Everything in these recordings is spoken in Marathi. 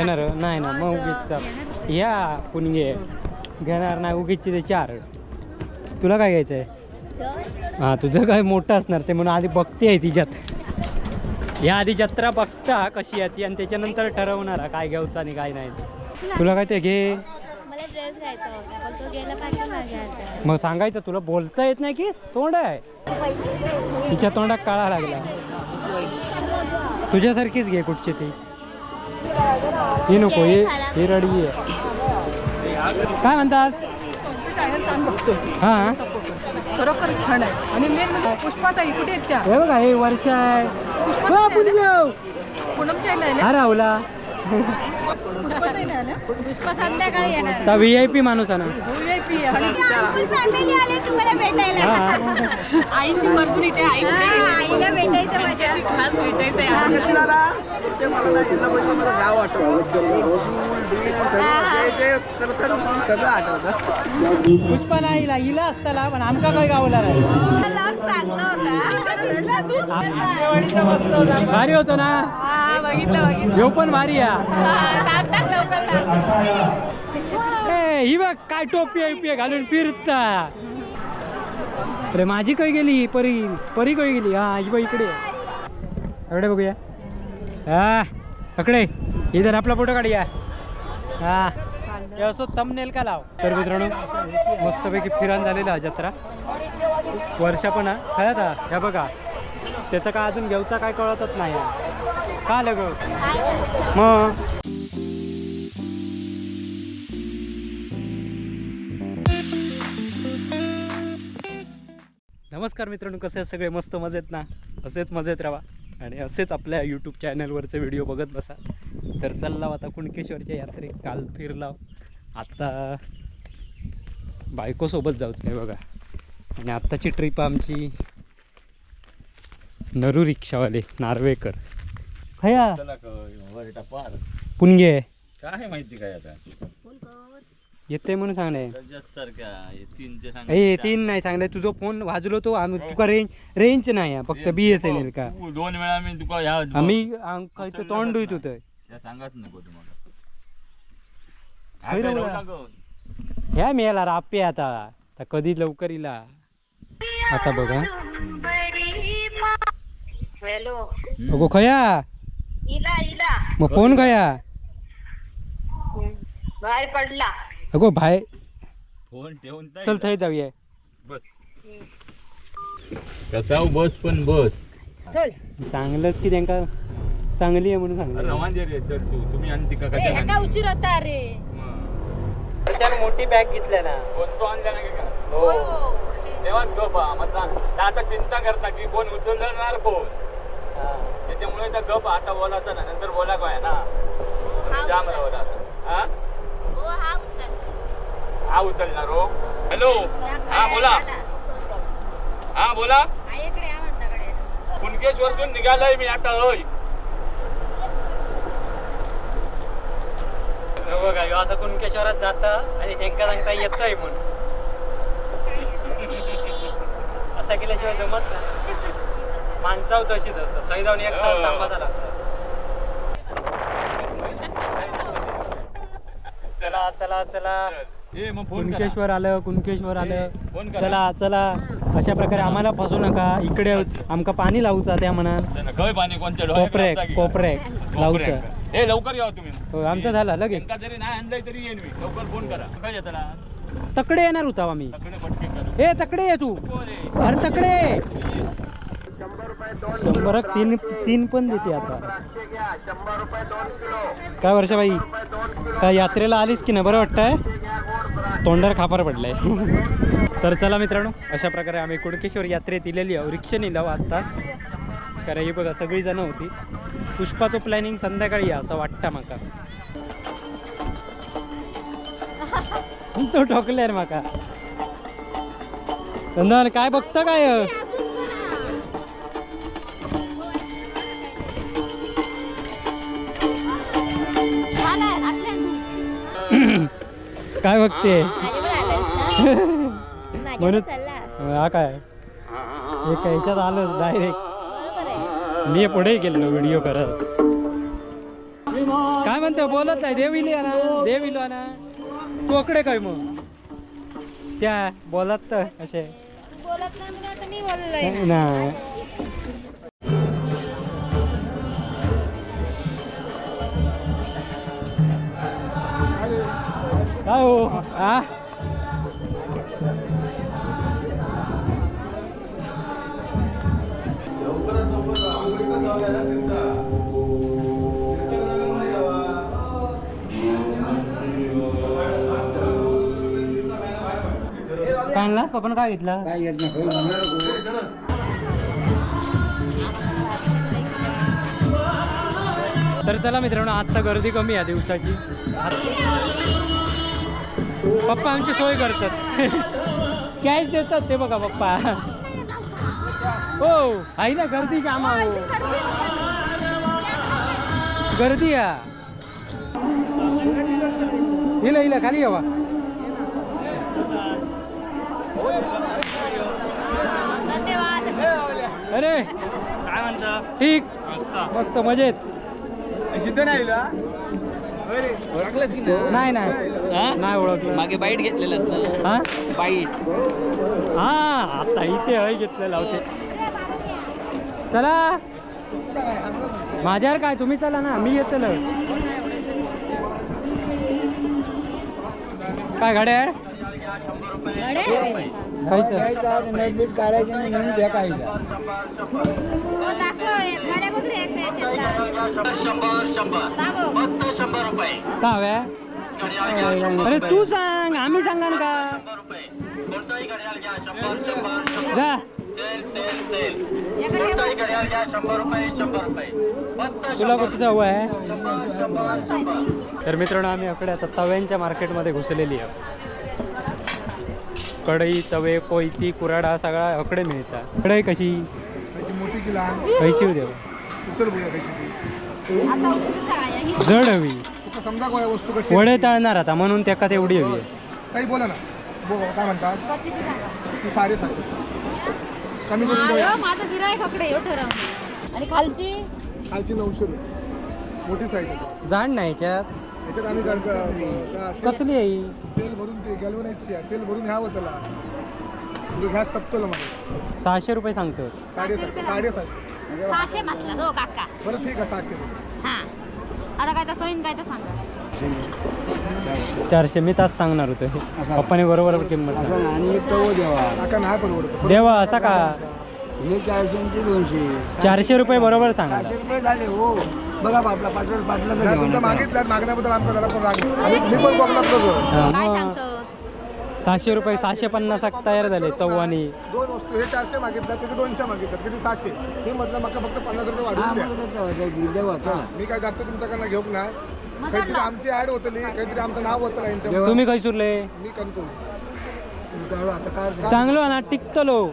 घेणार? नाही ना मग उगीच या पुणगे. घेणार नाही उगीचचे ते चार. तुला काय घ्यायचं आहे हां तुझं काय मोठं असणार ते म्हणून आधी बघते आहे तिच्यात या आधी जत्रा बघता कशी आहे ती आणि त्याच्यानंतर ठरवणार काय घ्यायचं आणि काय नाही. ते. तुला काय ते घे. पण तो मग सांगायचं तुला बोलता येत नाही की? तोंड आहे. तिच्या तोंडात काळा लागला. तुझ्यासारखीच घे कुठची ती. ही नको ही ही रडी आहे. काय म्हणतास? हा? खरोखर छान आहे. आणि मेन म्हणजे पुष्पाताई कुठे आहेत त्या? हे बघा हे वर्ष आहे. हा, पुणग्याव. पूनमच्या राहुला. पुष्पा संध्याकाळी येणार. तर व्ही आय पी माणूस आहे ना. VIP आणि फॅमिली आले तुम्हाला भेटायला. हा आईची भरपूर इथे आई आईला भेटायचं माझ्या. खास भेटायचं ते मला नाही यांना बघितलं मला गाव आठवलं एक चूल बील सगळं जे जे करतात सगळं आठवतं. पुष्पा नाही हिला असताना पण आमका काय गावला नाही. भारी होतो ना? ह्यो पण भारी या. ए, ही बघ काय टोपी आहे बिपी घालून फिरता. अरे माझी काय गेली परी परी काय गेली. हा ही बघ इकडे. इकडे बघूया. हा अकडे इधर आपला फोटो काढूया. हा. हे असं तमनेल का लाव? तर मित्रांनो मस्तपैकी फिरान झालेला हा जत्रा. वर्षा पण खरं आता ह्या बघा. त्याचं काय अजून घेऊचा काय कळतच नाही का आलं ग? मग? नमस्कार मित्रांनो कसे सगळे? मस्त मजेत ना? असेच मजेत राहा. आणि असेच आपल्या यूट्यूब चॅनलवरचे व्हिडिओ बघत बसा. तर चाललाव आता कुणकेश्वरच्या यात्रेत. काल फिरलाव आता बायकोसोबत जाऊच आहे बघा. आणि आत्ताची ट्रिप आमची नरू रिक्षावाले नार्वेकर. खया पुणगे. काय माहिती काय आता? येते म्हणून सांगणे. सारख्या ए तीन नाही सांगले तुझा फोन वाजलो तो आम्ही तुका रेंज रेंज नाही फक्त बी एस एन एल का? दोन वेळा मी तुका ह्या आम्ही तोंड धुत होतं सांगत नको तुम्हाला. होय काय ना रवू मुला? नको. ह्या मिळाला रापे आता. आता कधी लवकर इला आता बघा. हॅलो. अगो खया. इला इला. मग फोन खया. बाहेर पडला. अगो भाय फोन ठेवून तर चल थंय जाऊया. बस. कसा बस पण बस. चल. चांगलंच की त्यांका चांगली आहे म्हणून सांगलं रवांजे रे चल तू. तुम्ही आणि तिका कशा ह्याका उशीर होता रे मोठी बॅग घेतल्या ना. फोन तो आणला नाही का? हो. तेव्हा गप हा. मग ता- आता चिंता करता की कोण उचलणार फोन त्याच्यामुळे त्या गप आता बोलायचं ना नंतर बोला काय ना. तुम्ही जा मला बोला. हा? हो उचल. उचलणार हो. हॅलो. हा बोला. हा बोला. कुणकेश्वरतून निघालोय मी आता होय. बघा ह्यो आता कुणकेश्वरात जात आणि त्यांका सांगता येतय म्हणून. असं केल्याशिवाय जमत नाही. माणसाव तशीच असतात थंय जाऊन एक तास हो. चला चला चला. कुणकेश्वर आलं कुणकेश्वर आलं. चला चला. अशा प्रकारे आम्हाला फसू नका. इकडे आमका पाणी लावूचा त्या खय पाणी कोणच्या डोळ्यात कोपऱ्याक. लावचा. ए लवकर या तुम्ही. हो, आमचं झालं लगेच. त्यांका जरी नाही आणलंय तरी येईन मी. लवकर फोन करा. काय येताना तकडे येणार होता आम्ही. तकडे पटके करू. ए तकडे ये तू. अरे तकडे शंभर तीन तीन पण देते आता. काय वर्षाबाई काय यात्रेला आलीस की नाही? बरं वाटतंय? तोंडावर खापर पडलाय. तर चला मित्रांनो अशा प्रकारे आम्ही कुणकेश्वर यात्रेत इलेली आहो रिक्षेने लावू आत्ता कारण ही बघा सगळी जण होती. पुष्पाचं प्लॅनिंग संध्याकाळी असं वाटतं माका. तो ठोकले रे माका. नंदन काय बघतं काय? काय बघते? म्हणून हा काय? एक ह्याच्यात आलोच डायरेक्ट मी पुढे गेलो व्हिडिओ करत. काय म्हणतो बोलत आहे देव ना देव ना तू अकडे काय मग? त्या बोलत तर असे. नाही नाही. काय हो? हा काय आणलास पप्पानं काय घेतला? काय येत नाही तर चला मित्रांनो आजचा गर्दी कमी आहे दिवसाची. पप्पा आमची सोय करतात. कॅश देतात ते बघा पप्पा. हो आहे ना गर्दी जाम आहे हो. गर्दी या इला इला खाली यावा धन्यवाद. अरे काय म्हणतं? ठीक. मस्त. मजेत. सिद्ध नाही ओळखलंस की नाही? नाही नाही. ओळखलं. मागे बाईट घेतलेलंस ना हा? बाईट. हा आता इथे हय घेतलेला होते. चला. माझ्यावर काय तुम्ही चला ना मी येतल काय गाड्या हो अरे तू सांग आम्ही सांगा का? जा. तुला हवं आहे. तर मित्रांनो आम्ही अकडे आता तव्यांच्या मार्केटमध्ये घुसलेली आहे कढई तवे कोयती कुराडा सगळा अकडे मिळतात कढई कशी? मोठी खायची जड हवी. तुका समजा काय वस्तू कशी वडे तळणार आता म्हणून त्याका तेवढी हवी आहे. काही बोला ना. काय म्हणतात? कमी करून हा, द्या. ह्यो माझं गिरायक कपडे ह्यो ठरवून आणि खालची? खालची नऊशे रुपये. मोठी साईज आहे. जाड नाही याच्यात. याच्यात आम्ही जण का- का- तेल- कसली आहे तेल भरून ते गॅल्वनाईटची आहे. तेल भरून घ्यावं त्याला. म्हणजे गॅस सपतोला मला सहाशे रुपये सांगतो साडेसहाशे. साडेसहाशे सहाशे म्हटला हो काका. बरं ठीक आहे सहाशे रुपये. हा. आता काय तर सोयीन काय तर सांगा. चारशे मी तास सांगणार होतो. पप्पाने बरोबर किंमत. आणि एक तव द्यावा काका नाही परवडत देवा असा का? हे चारशे ते दोनशे. चारशे रुपये बरोबर सांगा. रुपये झाले हो. बघा आपला पाठवलं पाठलं तुमचं मागितलं मागण्याबद्दल आमचा जरा पण राग नाही. आम्ही- मी पण बघला तुझं हा, काय मग सांगतो? सहाशे रुपये सहाशे पन्नास तयार झाले तव आणि. दोन वस्तू हे चारशे मागितलं त्याचे दोनशे मागितलं किती सहाशे? मी म्हटलं मका फक्त पन्नास रुपये वाढवून द्या. मी काय जास्त तुमच्याकडनं घेऊ ना मग काहीतरी. आमची ऍड होतली काहीतरी आमचं नाव होतं यांच्या तुम्ही काही सुरले मी कणकवली. चांगलो ना टिकतलो.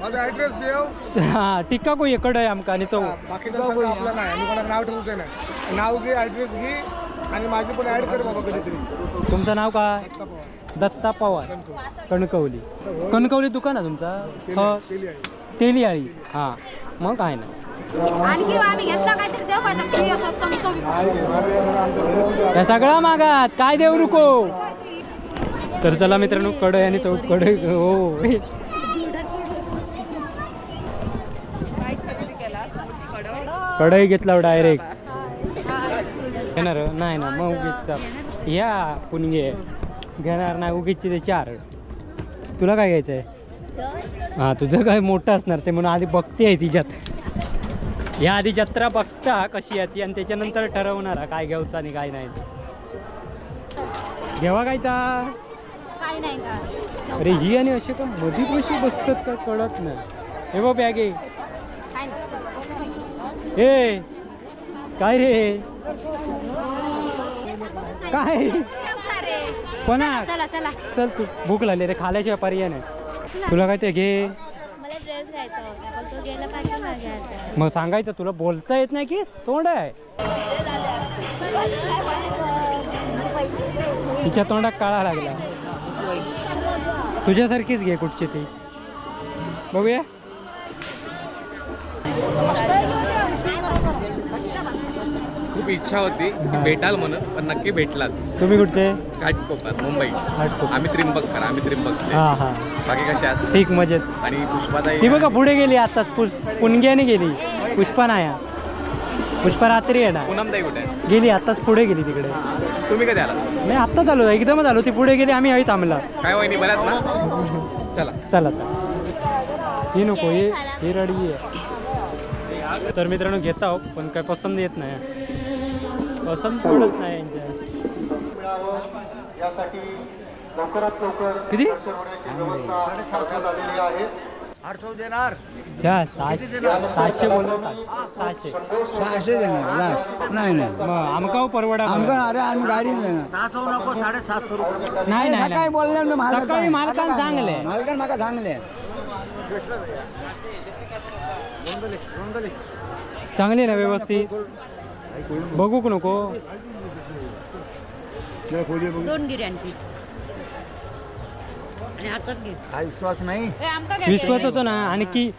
माझा ऍड्रेस देव. हा टिक्का को इकडं आहे आमका आणि तो. बाकीचं सगळं आपलं नाही मी कोणाला नाव ठेवूचं नाही नाव घे ऍड्रेस घे आणि माझी पण ऍड कर बाबा कधीतरी. तुमचं नाव काय? दत्ता पवार. कणकवली. कणकवली. दुकान आहे तुमचा? हो. केली आहे. तेली आळी हा. मग काय नाही आणखी आम्ही घेतला काहीतरी देऊ तर सगळा मागात काय देऊ रुको? तर चला मित्रांनो कडे आणि तो कडे हो. कढई घेतला डायरेक्ट घेणार नाही ना मग उगीच या पुणगे घेणार नाही उगीचचे ते चार. तुला काय घ्यायचं आहे हां तुझं काय मोठं असणार ते म्हणून आधी बघते आहे तिच्यात. या आधी जत्रा बघता कशी आहे ती आणि त्याच्यानंतर ठरवणार काय घ्यायचं आणि काय नाही. घेवा काय ता? काय नाही का? अरे ही आणि असे का मधी कशी बसतात का कळत नाही. हे बघ बॅगे. हे. काय रे? काय. कोणा चला तू भूक लागली रे खाल्याशिवाय पर्याय नाही. तुला काय ते घे. ड्रेस घ्यायचा होता पण तो गेला पाहिजे ना घ्यायचा मग सांगायचं तुला बोलता येत नाही की? तोंड आहे. तिच्या तोंडात काळा लागला. तुझ्यासारखीच घे कुठची ती. बघूया. खूप इच्छा होती की भेटाल म्हणून पण नक्की भेटलात. तुम्ही कुठचे? घाटकोपर मुंबई. आम्ही त्रिंबककर आम्ही त्रिंबकचे. हा हा. बाकी कशा आहात? ठीक मजेत. आणि पुष्पाताई? ती बघा पुढे गेली आताच पुष पुणग्याने गेली. पुष्पा नाही आहे. पुष्पा रात्री आहे ना. पूनमताई कुठे आहे? गेली आताच पुढे गेली तिकडे. तुम्ही कधी आला नाही आत्ताच आलो एकदमच आलो. ती पुढे गेली आम्ही आई थांबला. काय वहिनी बऱ्यात ना? चला. चला चला. ही नको ही ही रडी आहे. तर मित्रांनो घेता हो पण काय पसंत येत नाही. पसंत पडत नाही यांच्या. मिळावं यासाठी लवकरात लवकर किती? दर्शन होण्याची व्यवस्था करण्यात आलेली आहे. त्या सहाशे सहाशे बोललो सहाशे सहाशे देणार. नाही नाही. मग परवडा आमका. अरे आम्ही गाडी देणार. नाही नाही सकाळी नाही. बोलले ना मालकाला. सकाळी मालकानं सांगले. मालकानं माका सांगले. चांगली ना व्यवस्थित. बघूक नको. दोन गिऱ्यांटी आणि हातात घे. हा विश्वास नाही? ए, आमका घ्या. विश्वासच ना. आणि की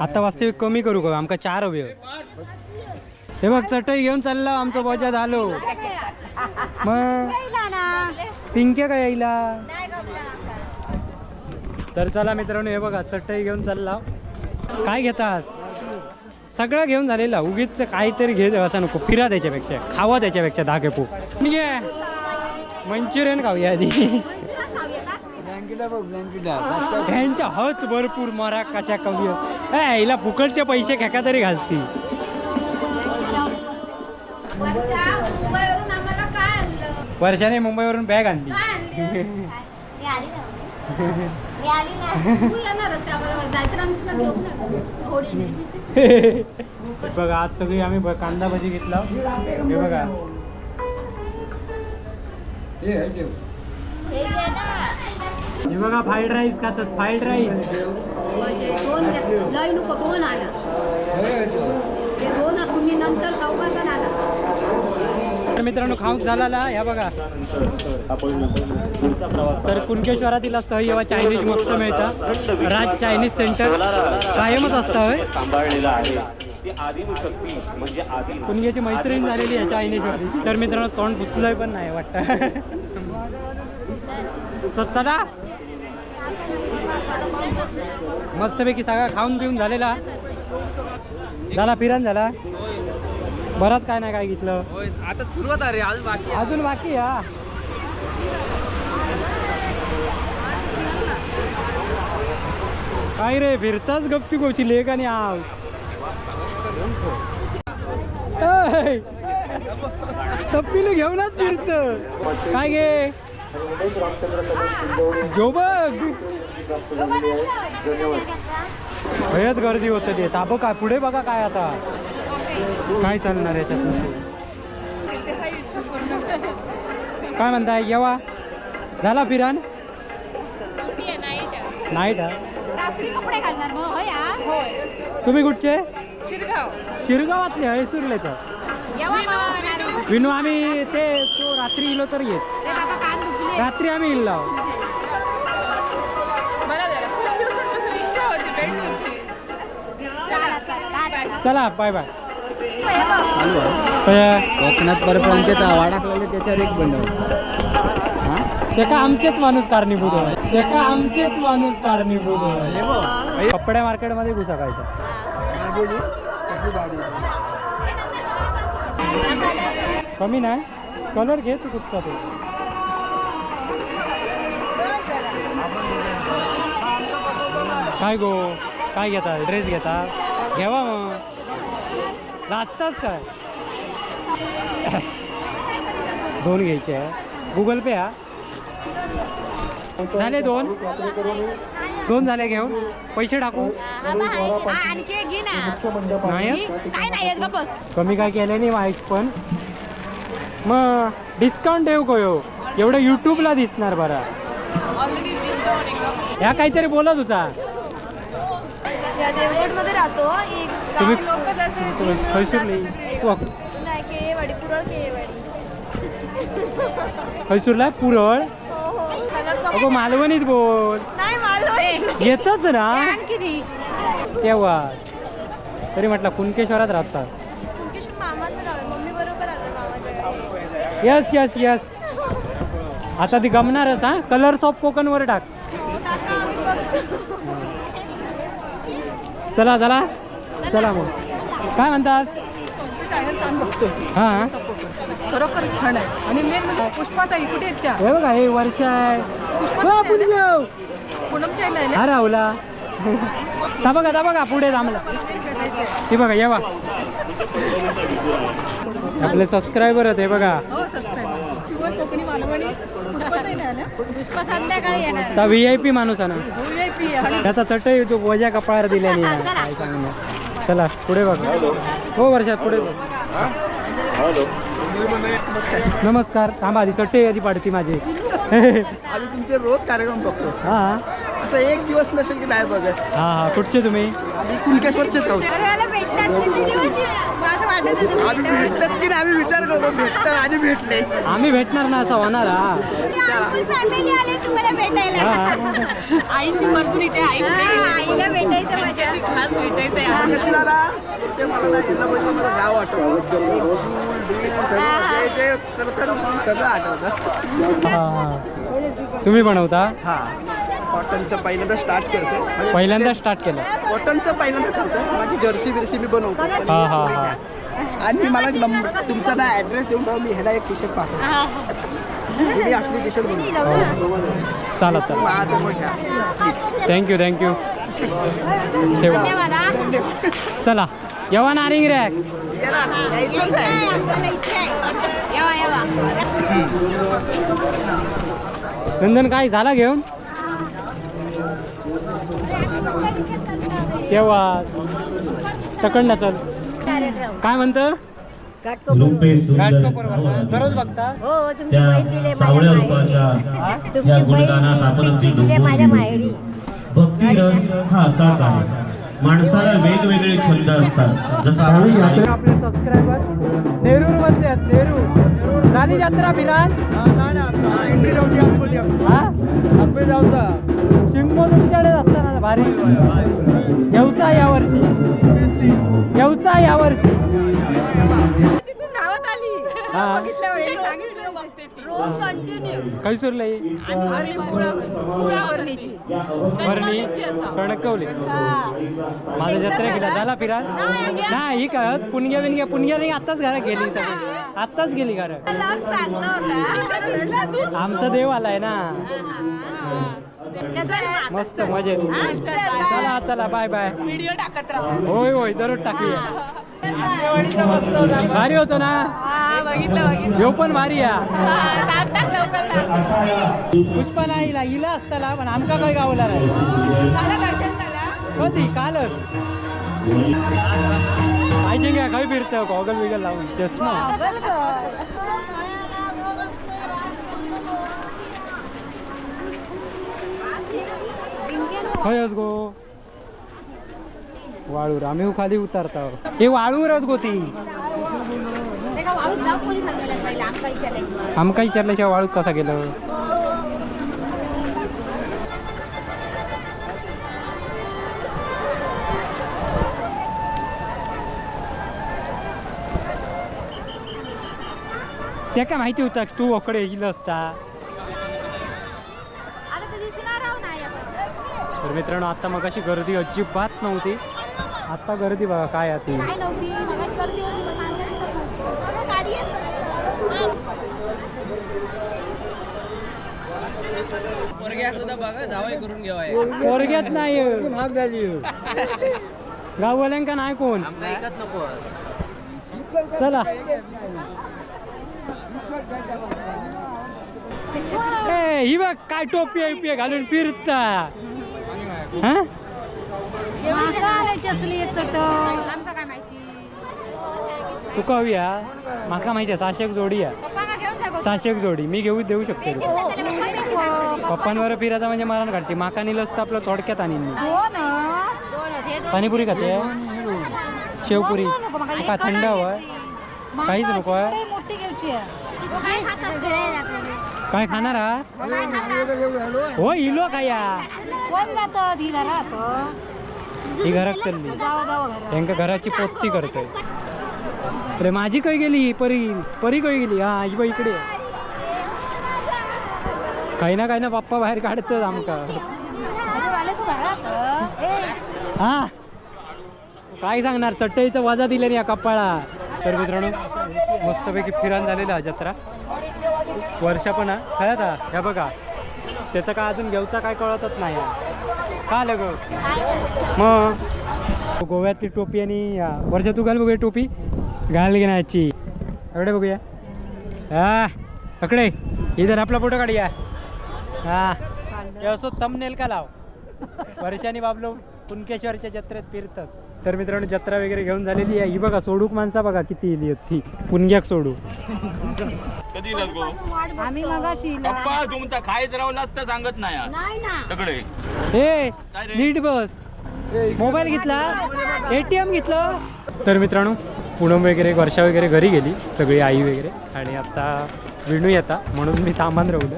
आता वास्तविक कमी करू का? आमका चार हवे. हे बघ चटई घेऊन चालला आमचं बोजा झालो. मग पिंके काय यायला? तर चला मित्रांनो हे बघा चटई घेऊन चालला. काय घेतास? सगळं घेऊन झालेला. उगीच काहीतरी घे असं नको. फिरा त्याच्यापेक्षा. खावा त्याच्यापेक्षा धागे पू घे मंचुरियन खाऊया आधी. त्यांच्या हत भरपूर मरा कशा कवी ए हिला फुकटचे पैसे खेका तरी घालती. वर्षाने मुंबईवरून बॅग आणली. बघा आज सगळी आम्ही ब- कांदा भजी घेतला. हे बघा. हे बघा फ्राईड राईस खातात. फ्राईड राईस दोन दोन हे हे. हे नंतर तर मित्रांनो खाऊक झाला ह्या बघा. तर कुणकेश्वरातील असतं जेव्हा चायनीज मस्त मिळतं. राज चायनीज सेंटर कायमच असतं होय. कुणकेची आहे कुणग्याची मैत्रीण झालेली आहे चायनीज तर मित्रांनो तोंड पुसलंय पण नाही वाटतं. तर चला. मस्तपैकी सगळा खाऊन पिऊन झालेला. झाला फिरण झाला. बराच काय नाही काय घेतलं. आता सुरुवात आहे आज बाकी अजून बाकी हा. काय रे फिरताच गपची गोची लेख आणि आव तप्पीला घेऊनच फिरत. काय गे? घेऊ बघ. भयच गर्दी होत ते. ताबं काय पुढे बघा काय आता. काय चालणार याच्यात काय म्हणताय येवा. झाला फिरान? नाईट कपडे घालणार मग तुम्ही कुठचे? शिरगाव. शिरगावातले आहे सुरलेचं. विनू आम्ही ते तो रात्री इलो तर येत. ते बाबा कान दुखले. रात्री आम्ही इल्लो भेटण्याची. चला, बाय बाय. कोकणात परप्रांतीचा टाकलेले त्याच्यावर एक बनव ते का आमचेच माणूस कारणीभूत आहे ते का आमचेच माणूस कारणीभूत आहे कपड्या मार्केटमध्ये घुसा काय कमी नाही? कलर घे तू कुठचा तो. काय गो? काय घेता? ड्रेस घेता? घ्यावा मग. लाजताच काय? दोन घ्यायचे आहे. गुगल पे हा. झाले दोन? दोन झाले घेऊन. पैसे टाकू? आणखी घे ना. नाही? काय कमी काय केलं नाही माहीत पण. मग डिस्काउंट देऊ गयो एवढं यूट्यूबला दिसणार बरा. ह्या काहीतरी बोलत होता. या देवगडमध्ये राहतो एक तुम्ही लोक जसे खैसूरली तू नाही केवाडी पुरळ खैसूरला पुरळ? हो हो. कलर अगो मालवणीत बोल. नाही मालवण. येतच ना. तेव्हा तरी म्हटलं कुणकेश्वरात राहतात. कुणकेश्वर मामाचं गाव आहे. मम्मी बरोबर आलो यस यस यस आता ती गमणारच हा? कलर्स ऑफ कोकण वर टाक. चला चला. चला. मग. काय म्हणतास? हा खरोखर छान आहे. आणि मेन म्हणजे पुष्पाताई कुठे आहेत त्या? हे बघा हे वर्ष आहे. हा राहुला. ता बघा ता बघा पुढे थांबला हे बघा येवा आपले सबस्क्रायबर आहेत हे बघा. हो प्युअर कोकणी मालवणी पुष्पाताईला आल्या पुष्प संध्याकाळी येणार ता व्ही आय पी माणूस आहे ना. त्याचा चटई जो वजा कपाळावर आहे. काय सांगणार? चला पुढे बघ. हो वर्षात पुढे बघ. नमस्कार. थांबा आधी चटई आधी पाडती माझी. आम्ही तुमचे रोज कार्यक्रम बघतो. हा. असं एक दिवस नसेल की नाही बघत. हा हा. कुठचे तुम्ही? आम्ही कुणकेश्वरचेच आहोत. आम्ही भेटतात की नाही आम्ही विचार करतो भेटत आणि भेटले. आम्ही भेटणार ना असं होणार हा. आईची मजबुरीची आई आईला भेटायचं खास ते मला ना यांना बघितलं मला गाव आठवतं एक फूल बील सगळं. जे जे करतात सगळं आठवतं. तुम्ही बनवता हा. कॉटनचं पहिल्यांदा स्टार्ट करतो. म्हणजे पहिल्यांदा स्टार्ट केलं. कॉटनचं पहिल्यांदा करतो. माझी जर्सी बिर्सी मी बनवतो. हा, हा, हा. आणि मला नंबर तुमचा ना ॲड्रेस देऊन ठेवा, मी ह्याला एक टी शर्ट पाठवतो मी असली टी शर्ट बनवतो मग घ्या. प्लीज थँक्यू थँक्यू ठेवा. धन्यवाद हा. चला. येवा नारिंग रॅक येणार यायचंच आहे. येवा येवा. नंदन काय झाला घेऊन? तेव्हा तकडला चल काय म्हणतं? रूपे दररोज बघता? हो तुमची त्या बहीण दिले सावळ्या माझ्या माहेरी. रूपाच्या तुमची या बहीण गुणगानात आपण अगदी पिंकी दिले माझ्या डोंबून माहेरी. गेलो. भक्तिरस हा असाच आहे. माणसाला वेगवेगळे छंद असतात. जसा आपले सबस्क्रायबर नेरूर मधले आहेत. नेरूर झाली यात्रा फिराल हा? शिंगो तुमच्याकडे असताना भारी. हा. बघितल्यावर सांगितलं. बघते ती. रोज कंटिन्यू काही सुरलंय आणि कुळावरणीची भरणी कणकवली. माझा जत्रा केला झाला. फिरा नाही ही कळत. पुणग्या बिनग्या पुणग्या नाही आत्ताच घरात गेली सगळी. आत्ताच गेली चांगलं होता. आमचा देव आलाय ना. कसं आहे? मस्त मजेत. चला चला बाय बाय व्हिडिओ टाकत राहा. होय होय दररोज टाकूया. भारी होतो ना. हा. ह्यो पण भारी पुष्पा नाही हिला असताना पण आमका काय गावला नाही. कधी कालच. पाहिजे काय फिरतं? गॉगल बिगल लावून. चष्मा. खयच गो. वाळूर आम्ही खाली उतरता. हे वाळूरच गो ती ते का वाळूत जाऊ कोणी सांगायला पहिला आमका विचारल्याशिवाय वाळूत कसा गेलं? त्या काय माहिती होता तू अकडे येईल असता? तर मित्रांनो आता मग अशी गर्दी अजिबात नव्हती. आता गर्दी बघा काय आहे ती काय नव्हती मगाची गर्दी होती पण माणसं दिसत नव्हती बघा, गाडी येत पोरग्यात नाही. झाली. गाववाल्यांका नाही कोण? चला. ए ही बघ काय टोपी बिपी घालून फिरता. हा? एवढी आणायची असली एक चट आमका काय माहिती तू करूया माका माहिती आहे सहाशे एक जोडी आहे. सहाशे एक जोडी. मी घेऊ देऊ शकते हो, नको. पप्पांवर फिरायचा म्हणजे मरण काढते. माका निलस तर आपलं थोडक्यात आणीन मी. हे दोन पाणीपुरी खाते? शेवपुरी. का थंड आहे हवं. काहीच नको काय खाणार आहात? हो इलो काय या कोण जातं? ही घरात ही चालली घराची पोत्ती करतोय. अरे माझी काय गेली परी परी काय गेली. हा आई बाई इकडे. काही ना काही ना पप्पा बाहेर काढतच आमका. हा. काय सांगणार चटईचा वजा दिल्याने या कपाळा. तर मित्रांनो मस्तपैकी फिरान झालेला हा जत्रा. वर्षा पण हा. आता ह्या बघा. त्याचा काय अजून घेऊचा काय कळतच नाही. का आलं ग? मग. गोव्यातली टोपी आणि या, वर्षा तू घाल बघ टोपी. घाल की नाही याची एवढे बघूया. हा अकडे इधर आपला फोटो काढूया हा. हे असो तमनेल का लाव? वर्षानी बाबलो कुणकेश्वरच्या जत्रेत फिरतात. तर मित्रांनो जत्रा वगैरे घेऊन झालेली आहे. ही बघा सोडूक माणसा बघा किती इली ती. पुणग्याक सोडू. कधी येतात गो? आम्ही मगाशी पप्पा तुमचा खायच रावला तर सांगत नाही यार. नाही ना. सगळे ए नीट बस. मोबाईल घेतला? एटीएम घेतलं? तर मित्रांनो पूनम वगैरे वर्षा वगैरे घरी गेली सगळी आई वगैरे. आणि आता विणू येता म्हणून मी थांबान राहू